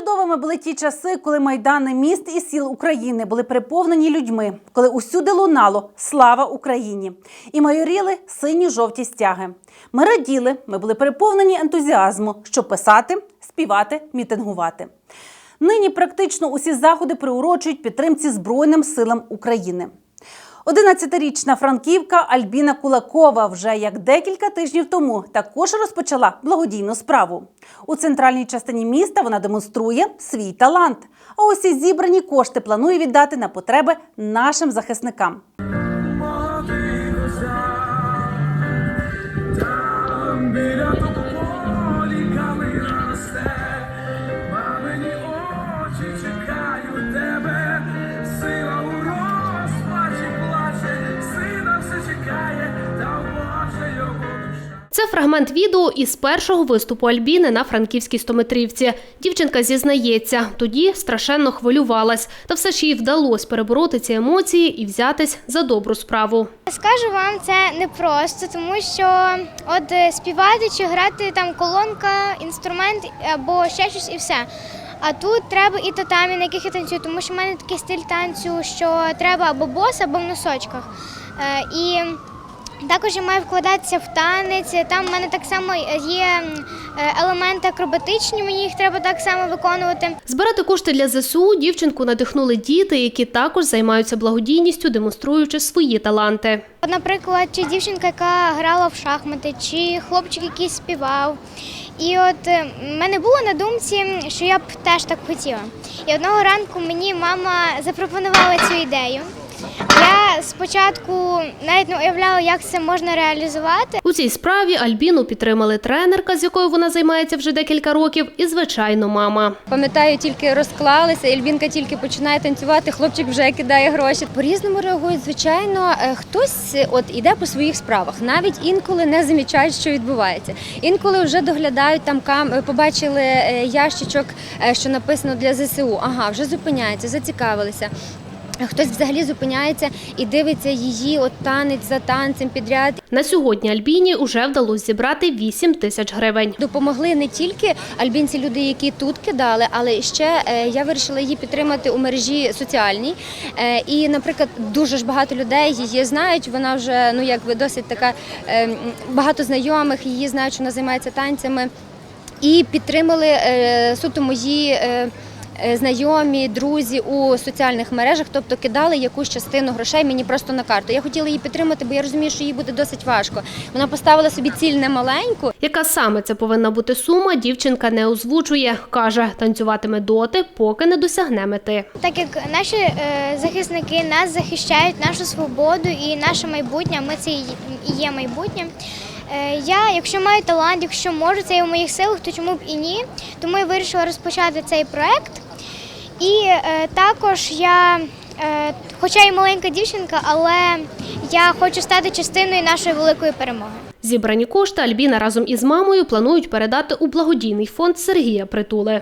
Чудовими були ті часи, коли майдани міст і сіл України були переповнені людьми, коли усюди лунало Слава Україні! І майоріли сині жовті стяги. Ми раділи, ми були переповнені ентузіазму, щоб писати, співати, мітингувати. Нині практично усі заходи приурочують підтримці Збройним силам України. 11-річна франківка Альбіна Кулакова вже як декілька тижнів тому також розпочала благодійну справу. У центральній частині міста вона демонструє свій талант. А ось і зібрані кошти планує віддати на потреби нашим захисникам. Це фрагмент відео із першого виступу Альбіни на франківській стометрівці. Дівчинка зізнається, тоді страшенно хвилювалась, та все ж їй вдалося перебороти ці емоції і взятись за добру справу. Скажу вам, це непросто, тому що от е, співати чи грати там колонка, інструмент або ще щось і все. А тут треба і татамі, на яких я танцюю, тому що в мене такий стиль танцю, що треба або бос, або в носочках. Е, І також я маю вкладатися в танець. Там в мене так само є е, елементи акробатичні, мені їх треба так само виконувати. Збирати кошти для ЗСУ дівчинку надихнули діти, які також займаються благодійністю, демонструючи свої таланти. Наприклад, чи дівчинка, яка грала в шахмати, чи хлопчик, який співав. І от в мене було на думці, що я б теж так хотіла. І одного ранку мені мама запропонувала цю ідею. Я спочатку навіть не уявляла, як це можна реалізувати. У цій справі Альбіну підтримали тренерка, з якою вона займається вже декілька років, і звичайно, мама. Пам'ятаю, тільки розклалися, Ельвінка тільки починає танцювати, хлопчик вже кидає гроші. По-різному реагують, звичайно, е, хтось е, от іде по своїх справах, навіть інколи не замічають, що відбувається. Інколи вже доглядають там кам, е, побачили ящичок, що написано для ЗСУ. Ага, вже зупиняється, зацікавилися. Хтось взагалі зупиняється і дивиться її от танець за танцем підряд. На сьогодні Альбіні вже вдалося зібрати 8 тисяч гривень. Допомогли не тільки альбінці, люди, які тут кидали, але ще е, я вирішила її підтримати у мережі соціальній. Е, І, наприклад, дуже ж багато людей її знають. Вона вже ну якби досить така е, багато знайомих, її знають, що вона займається танцями. І підтримали суто мої. Е, Знайомі, друзі у соціальних мережах, тобто кидали якусь частину грошей мені просто на карту. Я хотіла її підтримати, бо я розумію, що їй буде досить важко. Вона поставила собі ціль немаленьку, Яка саме це повинна бути сума, дівчинка не озвучує. Каже, танцюватиме доти, поки не досягне мети. Так як наші е, захисники нас захищають нашу свободу і наше майбутнє, ми це і є майбутнє. Е, Я, якщо маю талант, якщо можу, це є в моїх силах, то чому б і ні. Тому я вирішила розпочати цей проект. І е, також я, е, хоча і маленька дівчинка, але я хочу стати частиною нашої великої перемоги. Зібрані кошти Альбіна разом із мамою планують передати у благодійний фонд Сергія Притули.